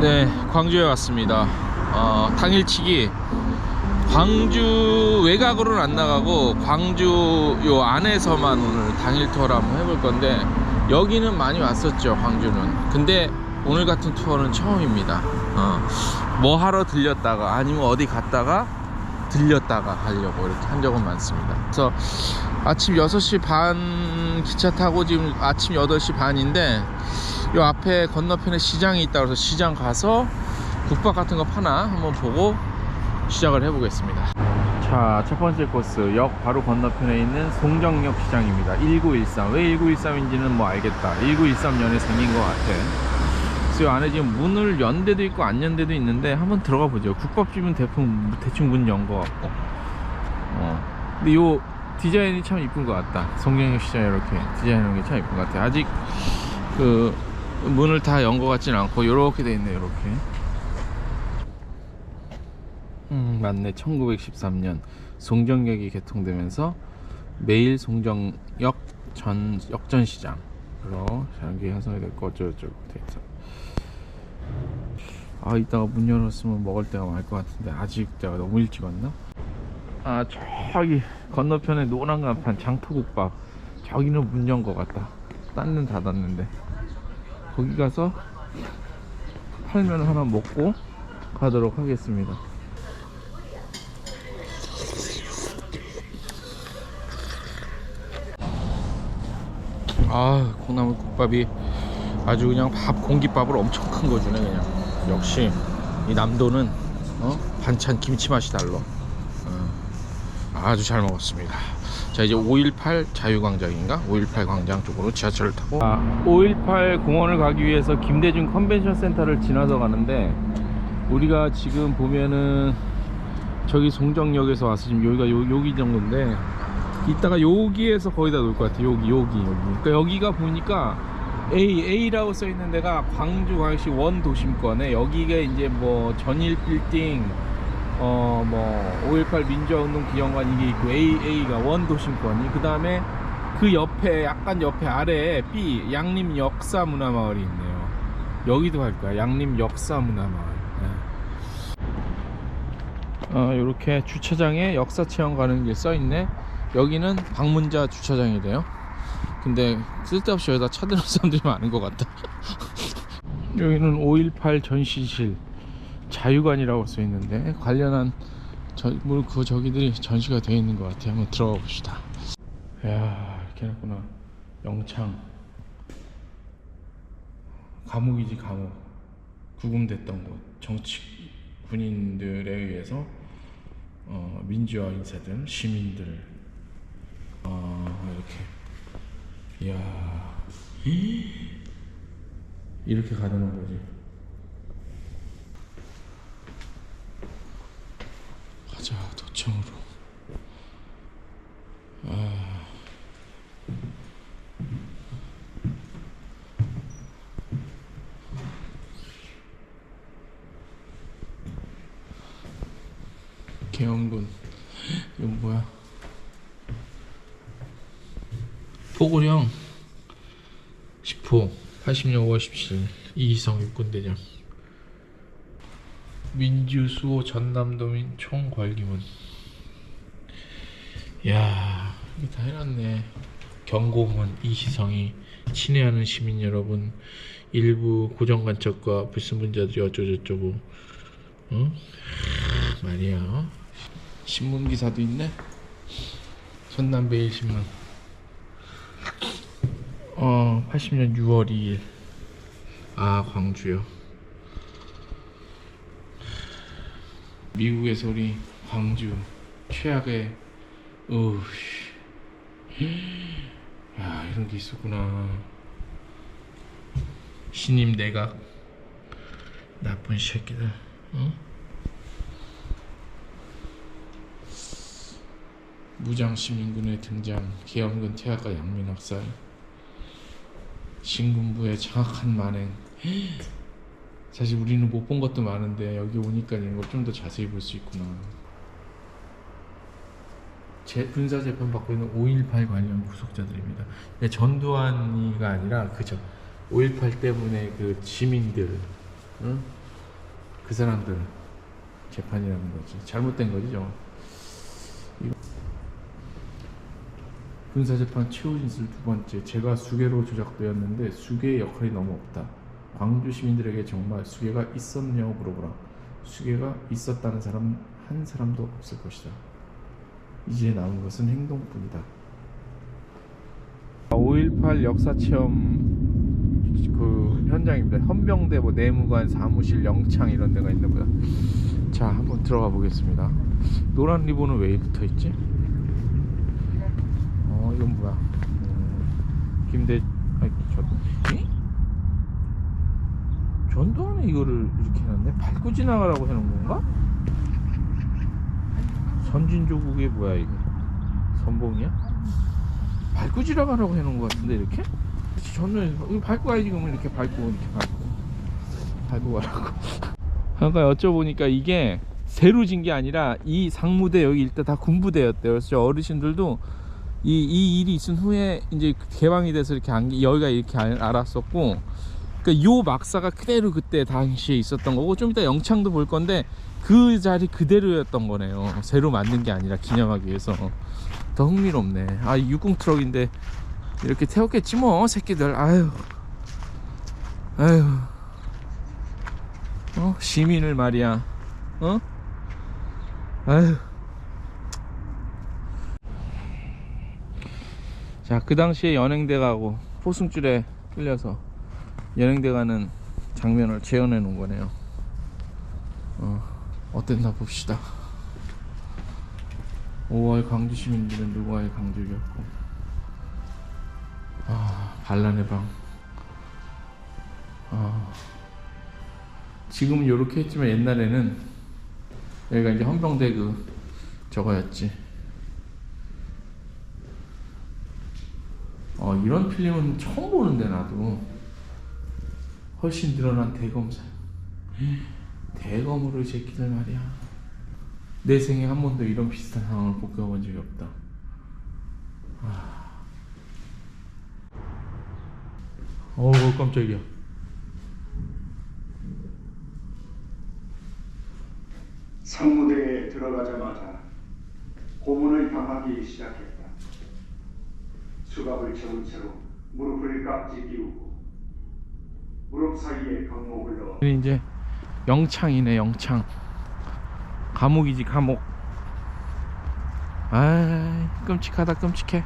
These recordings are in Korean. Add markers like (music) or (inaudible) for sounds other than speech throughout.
네, 광주에 왔습니다. 어, 당일치기 광주 외곽으로는 안 나가고 광주 요 안에서만 오늘 당일 투어를 한번 해볼 건데 여기는 많이 왔었죠, 광주는. 근데 오늘 같은 투어는 처음입니다. 어, 뭐 하러 들렸다가 아니면 어디 갔다가 들렸다가 가려고 이렇게 한 적은 많습니다. 그래서 아침 6시 반 기차 타고 지금 아침 8시 반인데 요 앞에 건너편에 시장이 있다 그래서 시장 가서 국밥 같은 거 파나 한번 보고 시작을 해보겠습니다. 자, 첫 번째 코스 역 바로 건너편에 있는 송정역 시장입니다. 1913. 왜 1913인지는 뭐 알겠다. 1913년에 생긴 것 같아. 그래서 이 안에 지금 문을 연 데도 있고 안 연 데도 있는데 한번 들어가 보죠. 국밥집은 대충, 대충 문 연 것 같고. 어. 근데 요 디자인이 참 이쁜 것 같다. 송정역 시장 이렇게 디자인하는 게 참 이쁜 것 같아. 아직 그 문을 다 연 것 같진 않고 이렇게 돼 있네 이렇게 음 맞네 1913년 송정역이 개통되면서 매일 송정역 전 역전시장으로 장기 형성이 됐고 어쩌고저쩌고 돼 있어 아 이따가 문 열었으면 먹을 때가 많을 것 같은데 아직 내가 너무 일찍 왔나? 아 저기 건너편에 노란 간판 장터국밥. 저기는 문 연 것 같다. 딴 데는 닫았는데. 거기 가서 팔면 하나 먹고 가도록 하겠습니다. 아 콩나물 국밥이 아주 그냥 밥 공깃밥을 엄청 큰 거 주네 그냥. 역시 이 남도는 어? 반찬 김치 맛이 달라. 어, 아주 잘 먹었습니다. 자 이제 518 자유광장인가? 518 광장 쪽으로 지하철을 타고. 아, 518 공원을 가기 위해서 김대중 컨벤션 센터를 지나서 가는데 우리가 지금 보면은 저기 송정역에서 와서 지금 여기가 요, 여기 정도인데 이따가 여기에서 거의 다 놀 것 같아 여기 여기 여기. 그러니까 여기가 보니까 A A라고 써 있는 데가 광주 광역시 원 도심권에 여기가 이제 뭐 전일 빌딩 어 뭐 5.18 민주화운동 기념관 이게 있고 A A가 원 도심권이 그 다음에 그 옆에 약간 옆에 아래에 B 양림 역사 문화마을이 있네요. 여기도 갈 거야. 양림 역사 문화마을. 네. 어 요렇게 주차장에 역사 체험 가는 길 써 있네. 여기는 방문자 주차장이래요. 근데 쓸데없이 여기다 차대는 사람들이 많은 것 같다. (laughs) 여기는 5.18 전시실 자유관이라고 써 있는데 관련한 저, 뭐 그 저기들이 전시가 되어 있는 것 같아요. 한번 들어가 봅시다. 이야 이렇게 해놨구나. 영창 감옥이지 감옥. 구금됐던 곳. 정치 군인들에 의해서 어, 민주화 인사들, 시민들 어, 이렇게 이야 (gasps) 이렇게 가는 거지. 가자 도청으로. 아. 개헌군. 이건 뭐야? 포고령. 10호 80년 5월 17일. 이희성 육군대장 민주수호 전남도민 총궐기문. 야 이게 다 해놨네. 경고문 이희성이 친애하는 시민 여러분. 일부 고정간첩과 불순분자들이 어쩌고저쩌고. 어? 하, 말이야. 어? 신문기사도 있네. 전남매일신문. 어 80년 6월 2일. 아 광주요 미국의 소리 광주 최악의 으씨 야 이런 게 있었구나. 신임 내각. 나쁜 새끼들 어? 무장 시민군의 등장 계엄군 퇴학과 양민학살 신군부의 장악한 만행 사실 우리는 못 본 것도 많은데 여기 오니까 이런 걸 좀 더 자세히 볼 수 있구나. 제 군사 재판 받고 있는 5.18 관련 구속자들입니다. 전두환이가 아니라 그저 5.18 때문에 그 지민들, 응? 그 사람들 재판이라는 거지. 잘못된. 이거- 군사재판 최후 진술 두 번째. 제가 수계로 조작되었는데 수계의 역할이 너무 없다. 광주 시민들에게 정말 수계가 있었냐고 물어보라. 수계가 있었다는 사람 한 사람도 없을 것이다. 이제 남은 것은 행동뿐이다. 5.18 역사 체험 그 현장입니다. 헌병대 뭐 내무관 사무실 영창 이런 데가 있나 보다. 자, 한번 들어가 보겠습니다. 노란 리본은 왜 붙어 있지? 어, 이건 뭐야? 음, 김대 아이 저 에? 전두환이 이거를 이렇게 해놨네. 밟고 지나가라고 해놓은 건가? 선진조국이 뭐야 이거? 선봉이야? 밟고 지나가라고 해놓은 것 같은데 이렇게? 저는 이거 밟고 가야지 그러면 이렇게 밟고 이렇게 밟고 밟고 가라고 (laughs) 아까 여쭤보니까 이게 새로 진 게 아니라 이 상무대 여기 일단 다 군부대였대요 그래서 저 어르신들도 이, 이 일이 있은 후에 이제 개방이 돼서 이렇게 안, 여기가 이렇게 알- 알았었고 그러니까 요 막사가 그대로 그때 당시에 있었던 거고 좀 이따 영창도 볼 건데 그 자리 그대로였던 거네요. 새로 만든 게 아니라 기념하기 위해서. 더 흥미롭네. 아 60 트럭인데 이렇게 태웠겠지 뭐 새끼들. 아유 아유 어? 시민을 말이야. 어? 아유 자 그 당시에 연행대 가고 포승줄에 끌려서 연행대 가는 장면을 재현해 놓은 거네요. 어 어땠나 봅시다. 5월 광주 시민들은 누구와의 강적이었고. 아 반란의 방. 아, 지금은 이렇게 했지만 옛날에는 여기가 이제 헌병대 그 저거였지. 어 이런 필름은 처음 보는데 나도 훨씬 늘어난 대검사 대검으로 이 새끼들 말이야. 내 생에 한 번도 이런 비슷한 상황을 겪어본 적이 없다. 어우 깜짝이야. 상무대에 들어가자마자 고문을 당하기 시작했다. 수갑을 채운 채로 무릎을 깍지 끼우고 무릎 사이에 강목을 넣어 이제 영창이네 영창 감옥이지 감옥 아 끔찍하다 끔찍해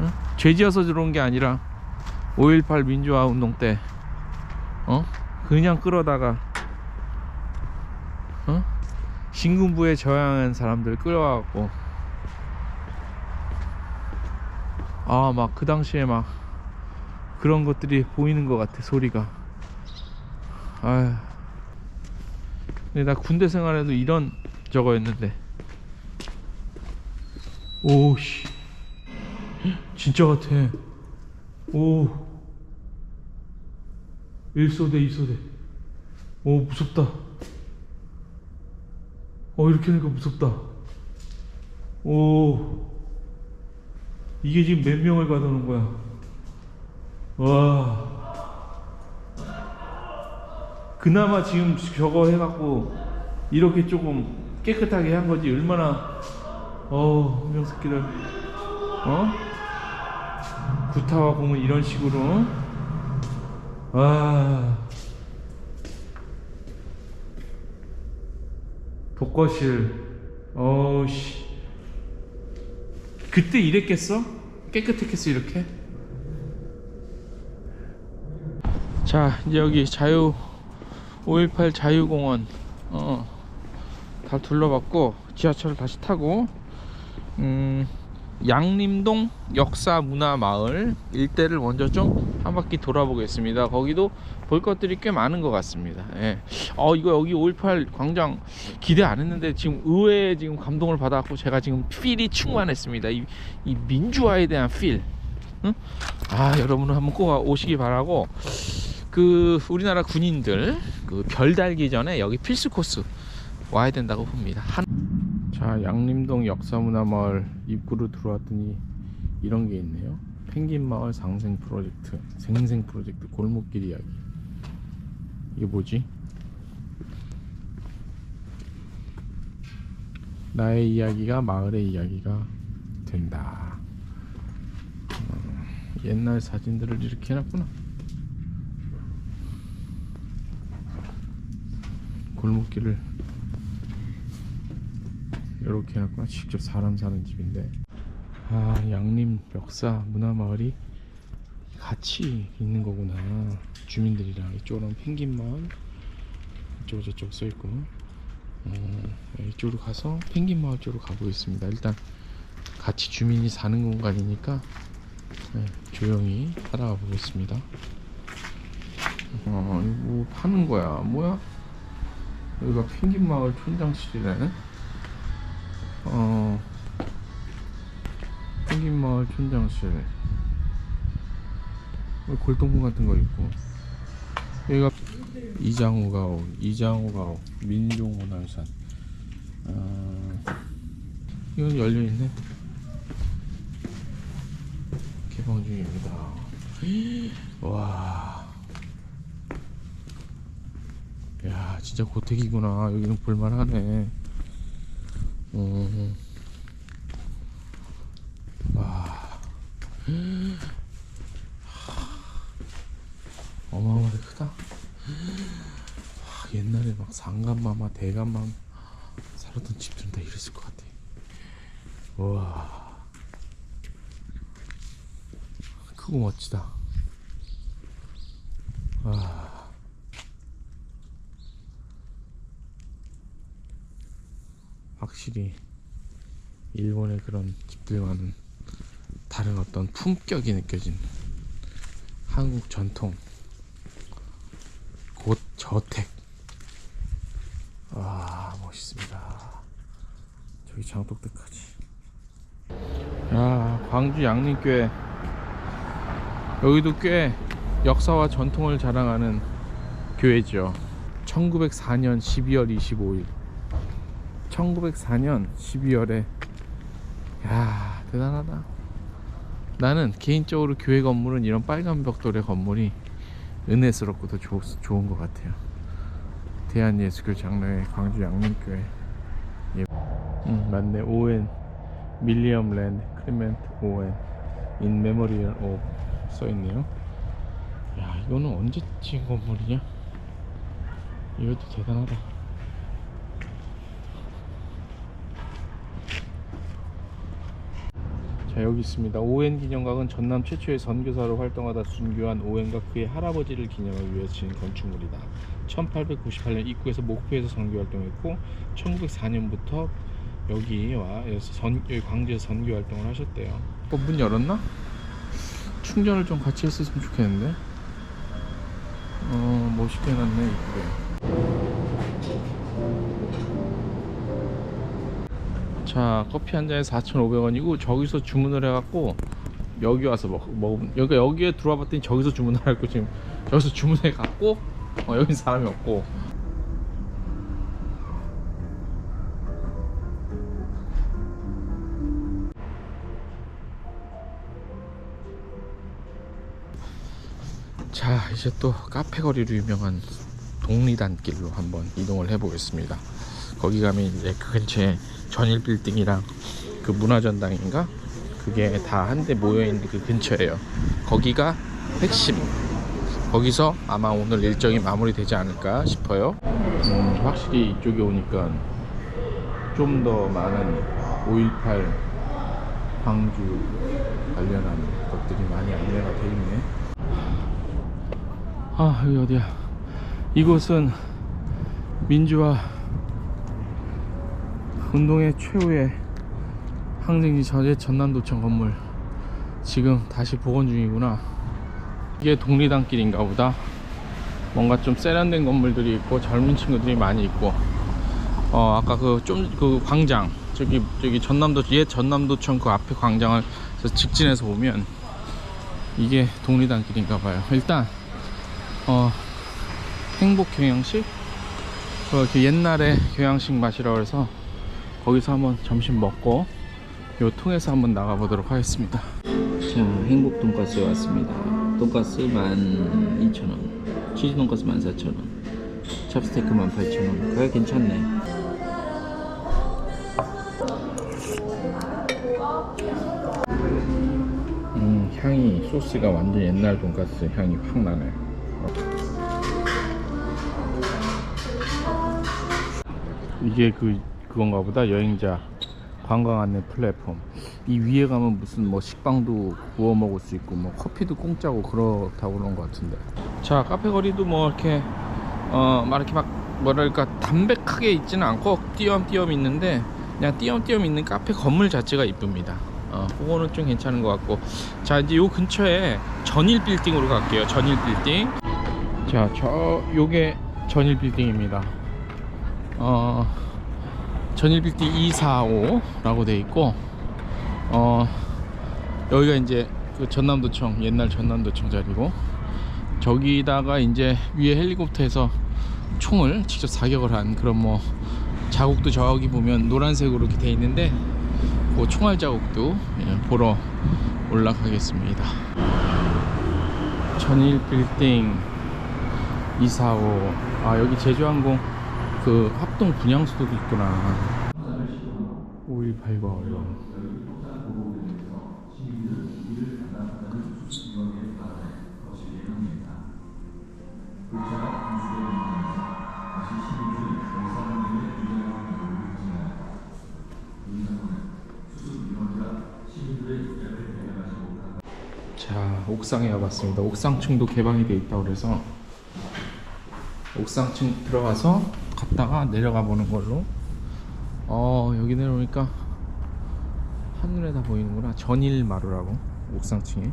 응? 죄지어서 들어온 게 아니라 5.18 민주화 운동 때 어? 그냥 끌어다가 어? 신군부에 저항한 사람들 끌어와갖고 아 막 그 당시에 막 그런 것들이 보이는 것 같아 소리가. 아휴. 근데 나 군대 생활에도 이런 저거였는데. 오씨. 진짜 같아. 오 1소대 2소대. 오 무섭다. 어 이렇게 하니까 무섭다. 오 이게 지금 몇 명을 가두는 거야 와. 그나마 지금 저거 해갖고 이렇게 조금 깨끗하게 한 거지 얼마나. 어 명새끼들. 어? 구타와 공을 이런 식으로. 와 독거실 어우씨. 그때 이랬겠어? 깨끗했겠어 이렇게? 자 이제 여기 자유 5.18 자유공원 어, 다 둘러봤고 지하철을 다시 타고 음, 양림동 역사문화마을 일대를 먼저 좀 한 바퀴 돌아보겠습니다. 거기도 볼 것들이 꽤 많은 것 같습니다. 예. 어 이거 여기 5.18 광장 기대 안 했는데 지금 의외의 지금 감동을 받았고 제가 지금 필이 충만했습니다. 이, 이 민주화에 대한 필. 응? 아 여러분은 한번 꼭 오시기 바라고 그 우리나라 군인들 그 별 달기 전에 여기 필수 코스 와야 된다고 봅니다. 한... 자 양림동 역사문화마을 입구로 들어왔더니 이런 게 있네요. 펭귄 마을 상생 프로젝트 생생 프로젝트 골목길 이야기 이게 뭐지? 나의 이야기가 마을의 이야기가 된다. 어, 옛날 사진들을 이렇게 해놨구나. 골목길을 이렇게 해놨구나. 직접 사람 사는 집인데. 아 양림 역사 문화마을이 같이 있는 거구나. 주민들이랑 이쪽으로는 펭귄 마을, 이쪽 저쪽 써 있고. 어, 이쪽으로 가서 펭귄 마을 쪽으로 가보겠습니다. 일단 같이 주민이 사는 공간이니까 네, 조용히 따라가 보겠습니다. 어, 이거 뭐 파는 거야? 뭐야? 여기가 펭귄 마을 촌장실이네. 어, 펭귄 마을 촌장실. 뭐 골동품 같은 거 있고. 여기가 이장호 가옥, 이장호 가옥, 민족문화유산. 아, 이건 열려 있네. 개방 중입니다. 와. 야, 진짜 고택이구나. 여기는 볼만하네. 음. 와. 어마어마하게 크다. 아, 옛날에 막 상간마마, 대간마마 살았던 집들은 다 이랬을 것 같아. 와. 크고 멋지다. 와. 확실히 일본의 그런 집들과는 다른 어떤 품격이 느껴진 한국 전통 곧 저택. 와 멋있습니다. 저기 장독대까지. 야 광주 양림교회 여기도 꽤 역사와 전통을 자랑하는 교회죠. 1904년 12월 25일. 1904년 12월에 야 대단하다. 나는 개인적으로 교회 건물은 이런 빨간 벽돌의 건물이 은혜스럽고 더 좋, 좋은 것 같아요. 대한예수교 장로회 광주 양림교회. 예. 음, 맞네. 오웬 밀리엄 랜드 크리멘트 오웬 인 메모리얼 오 써 있네요. 야 이거는 언제 지은 건물이냐? 이것도 대단하다. 자 여기 있습니다. 오웬 기념각은 전남 최초의 선교사로 활동하다 순교한 오웬과 그의 할아버지를 기념하기 위해 지은 건축물이다. 1898년 입구에서 목포에서 선교 활동했고 1904년부터 여기와 여기 광주에서 선교 활동을 하셨대요. 어, 문 열었나? 충전을 좀 같이 했으면 좋겠는데. 어 멋있게 해놨네 이쁘게. 자 커피 한 잔에 4,500원이고 저기서 주문을 해갖고 여기 와서 먹, 먹으면 여기 여기에 들어와 봤더니 저기서 주문하라고 지금 저기서 주문해 갖고 어, 여기 사람이 없고. 자 이제 또 카페 거리로 유명한 독리단길로 한번 이동을 해 보겠습니다 거기 가면 이제 그 근처에 전일 빌딩이랑 그 문화전당인가? 그게 다 한데 모여있는 그 근처예요. 거기가 핵심. 거기서 아마 오늘 일정이 마무리되지 않을까 싶어요. 음, 확실히 이쪽에 오니까 좀 더 많은 5.18 광주 관련한 것들이 많이 안내가 돼 있네. 아 여기 어디야? 이곳은 민주화 운동의 최후의 항쟁지 저제 전남도청 건물. 지금 다시 복원 중이구나. 이게 독리단길인가 보다. 뭔가 좀 세련된 건물들이 있고 젊은 친구들이 많이 있고. 어 아까 그 좀그 광장. 저기 저기 전남도 옛 전남도청 그 앞에 광장을 저 직진해서 보면 이게 독리단길인가 봐요. 일단 어 행복 경양식? 그 옛날에 경양식 맛이라고 해서 거기서 한번 점심 먹고 요 통해서 한번 나가 보도록 하겠습니다. 자, 행복 돈가스에 왔습니다. 돈가스 12,000원, 치즈 돈가스 14,000원, 찹스테이크 18,000원. 가격 괜찮네. 음, 향이 소스가 완전 옛날 돈가스 향이 확 나네. 이게 그 그건가 보다 여행자 관광 안내 플랫폼. 이 위에 가면 무슨 뭐 식빵도 구워 먹을 수 있고 뭐 커피도 공짜고 그렇다고 그런 것 같은데. 자 카페 거리도 뭐 이렇게 어 막 이렇게 막 뭐랄까 담백하게 있지는 않고 띄엄띄엄 있는데 그냥 띄엄띄엄 있는 카페 건물 자체가 이쁩니다. 어, 그거는 좀 괜찮은 것 같고 자 이제 요 근처에 전일 빌딩으로 갈게요. 전일 빌딩. 자, 저 요게 전일 빌딩입니다. 어, 전일 빌딩 245라고 돼 있고 어, 여기가 이제 그 전남도청 옛날 전남도청 자리고 저기다가 이제 위에 헬리콥터에서 총을 직접 사격을 한 그런 뭐 자국도 저기 보면 노란색으로 이렇게 돼 있는데 그 총알 자국도 예, 보러 올라가겠습니다. 전일 빌딩 245. 아, 여기 제주항공 그 합동 분향소도 있구나. 5189 얼른. 자, 옥상에 와봤습니다. 옥상층도 개방이 돼 있다고 그래서 옥상층 들어가서 갔다가 내려가 보는 걸로. 어, 여기 내려오니까 한눈에 다 보이는구나. 전일 마루라고 옥상층에.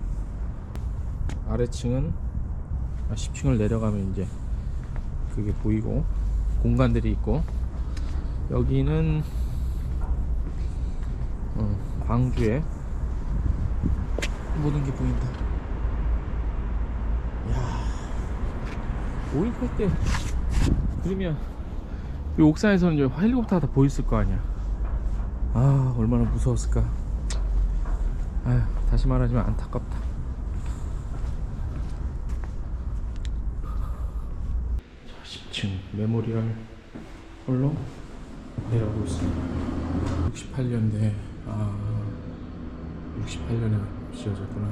아래층은 10층을 내려가면 이제 그게 보이고 공간들이 있고 여기는 어, 광주에 모든 게 보인다. 야, 5일 때 그러면 이 옥상에서는 이제 헬리콥터가 다 보였을 거 아니야. 아, 얼마나 무서웠을까. 아휴, 다시 말하지만 안타깝다. 자, 10층 메모리얼 홀로 내려가고 있습니다. 68년대, 아, 68년에 지어졌구나.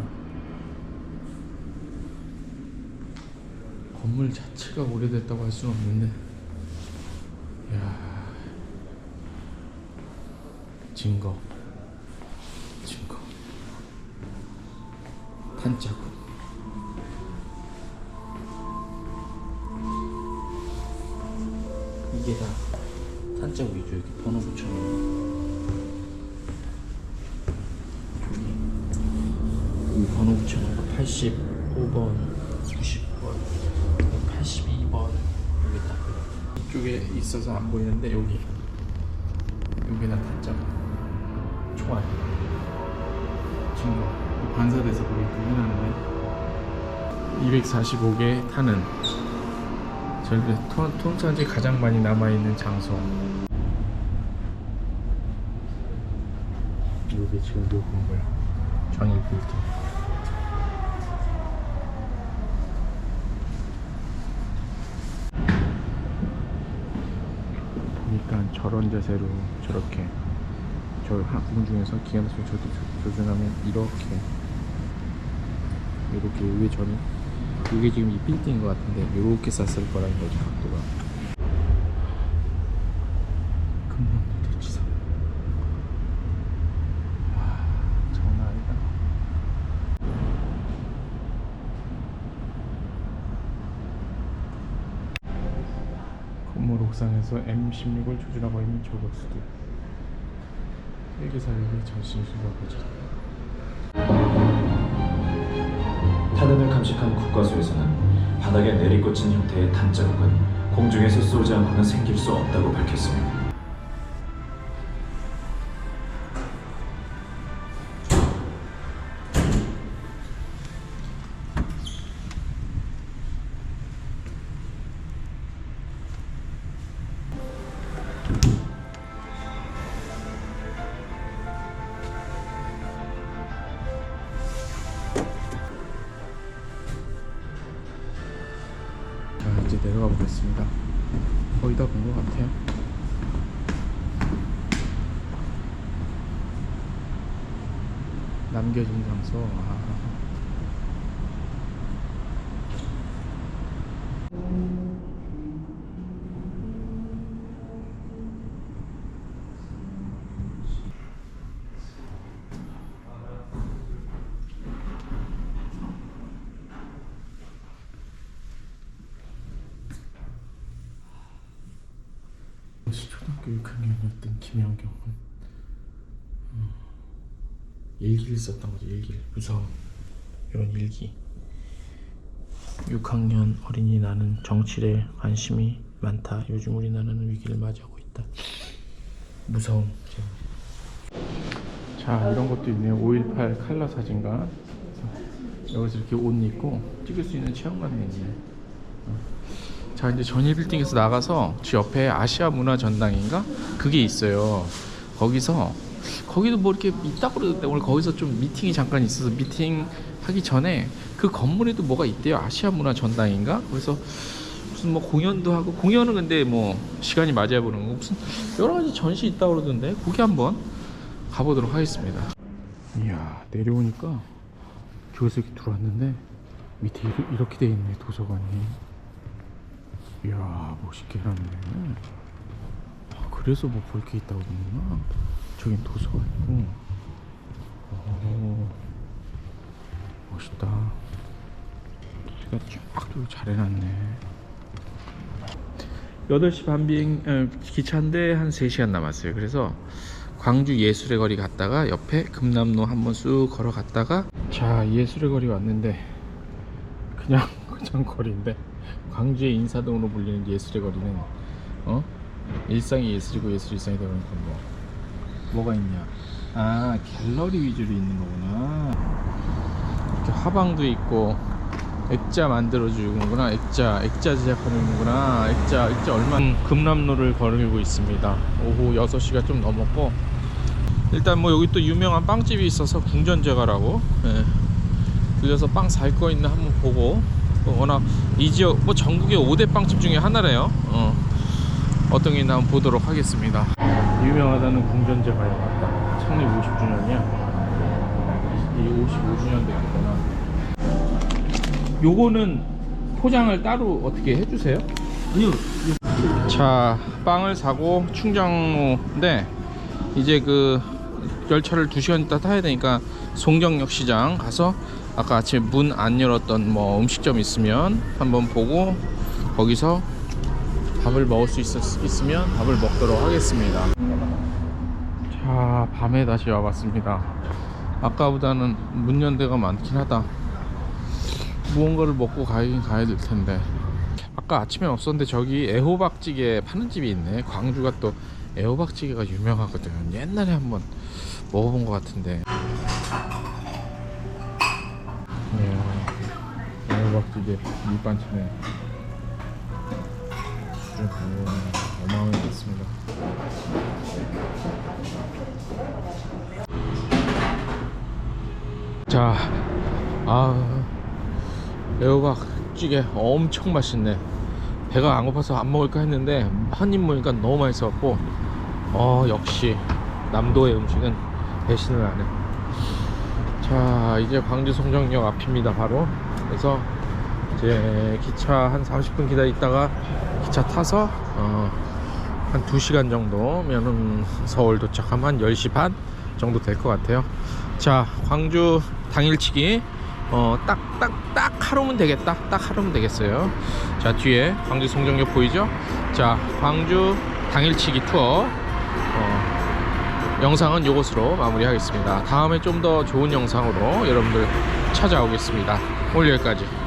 건물 자체가 오래됐다고 할 수는 없는데, 야 증거, 증거, 탄자국. 이게 다 탄자국이죠. 이렇게 번호 붙여놓은. 여기 번호 붙여놓은 거 85번, 90번, 82번 여기 딱 이쪽에 있어서 안 보이는데 여기 여기다 탄자 총알 증거 반사돼서 그게 나는데 245개 타는 통- 통천지 가장 많이 남아있는 장소 여기 지금 요 건물 정일 빌딩 보니까 저런 자세로 저렇게 저 항공 중에서 기관수 조주, 조준하면 이렇게 이렇게 위에 전이 이게 지금 이 빌딩인 것 같은데 이렇게 쐈을 거라는 거지 각도가 금남도 대치사 와 장난 아니다 건물 옥상에서 M16을 조준하고 있는 저격수들 헬기 사격이 전신수가 보자 탄환을 감식한 국과수에서는 바닥에 내리꽂힌 형태의 탄자국은 공중에서 쏘지 않고는 생길 수 없다고 밝혔습니 내려가 보겠습니다. 거의 다 본 것 같아요. 남겨진 장소. 아. 당시 초등학교 6학년이었던 김영경은 음, 일기를 썼던 거죠 일기를 무서운 이런 일기. 6학년 어린이 나는 정치에 관심이 많다. 요즘 우리나라는 위기를 맞이하고 있다. 무서운 자 이런 것도 있네요. 5.18 칼라 그래서 여기서 이렇게 옷 입고 찍을 수 있는 체험관이 있네 자 이제 전일 빌딩에서 나가서 저 옆에 아시아 문화 전당인가? 그게 있어요. 거기서 거기도 뭐 이렇게 있다고 그러던데 오늘 거기서 좀 미팅이 잠깐 있어서 미팅 하기 전에 그 건물에도 뭐가 있대요. 아시아 문화 전당인가? 그래서 무슨 뭐 공연도 하고 공연은 근데 뭐 시간이 맞아야 보는 거 무슨 여러 가지 전시 있다고 그러던데 거기 한번 가보도록 하겠습니다. 이야 내려오니까 교에서 이렇게 들어왔는데 밑에 이렇게, 돼 있네 도서관이. 이야 멋있게 해놨네 아, 그래서 뭐 볼 게 있다고 그러는구나 저긴 도서관이고 오 멋있다. 기가 쫙도 잘 해놨네. 8시 반 비행 어, 기차인데 한 3시간 남았어요. 그래서 광주 예술의 거리 갔다가 옆에 금남로 한번 쑥 걸어갔다가 자 예술의 거리 왔는데 그냥 (laughs) 그냥 거리인데 광주의 인사동으로 불리는 예술의 거리는 어? 일상이 예술이고 예술이 일상이 되니까 뭐 뭐가 있냐? 아 갤러리 위주로 있는 거구나. 이렇게 화방도 있고 액자 만들어 주는구나. 액자 액자 제작하는구나. 액자 액자 얼마? 음, 금남로를 걸으고 있습니다. 오후 6시가 좀 넘었고. 일단 뭐 여기 또 유명한 빵집이 있어서 궁전제가라고. 예. 들려서 빵 살 거 있나 한번 보고. 또 워낙 이 지역 뭐 전국의 5대 빵집 중에 하나래요. 어. 어떤 게 있나 한번 보도록 하겠습니다 유명하다는 궁전제가에 왔다 창립 50주년이야 이 55주년 됐구나 요거는 포장을 따로 어떻게 해주세요? 아니요. 자 빵을 사고 충정로인데 이제 그 열차를 2시간 있다 타야 되니까 송정역 시장 가서 아까 아침에 문 안 열었던 뭐 음식점 있으면 한번 보고 거기서 밥을 먹을 수 있, 있으면 밥을 먹도록 하겠습니다. 자 밤에 다시 와봤습니다. 아까보다는 문연 데가 많긴 하다. 무언가를 먹고 가긴 가야 될 텐데. 아까 아침에 없었는데 저기 애호박찌개 파는 집이 있네. 광주가 또 애호박찌개가 유명하거든. 옛날에 한번 먹어본 것 같은데. 네, 애호박찌개 밑반찬에 오, 어마어마했습니다. 자, 아 애호박 찌개 엄청 맛있네. 배가 안 고파서 안 먹을까 했는데 한 입 먹으니까 너무 맛있어갖고 어 역시 남도의 음식은 배신을 안해. 자 이제 광주 송정역 앞입니다 바로. 그래서 이제 기차 한 30분 기다리다가 기차 타서 어, 한 2시간 정도면은 서울 도착하면 한 10시 반 정도 될 것 같아요 자 광주 당일치기 어, 딱, 딱, 딱 하루면 되겠다. 딱 하루면 되겠어요. 자, 뒤에 광주 송정역 보이죠? 자, 광주 당일치기 투어. 어, 영상은 이것으로 마무리하겠습니다. 다음에 좀 더 좋은 영상으로 여러분들 찾아오겠습니다. 오늘 여기까지.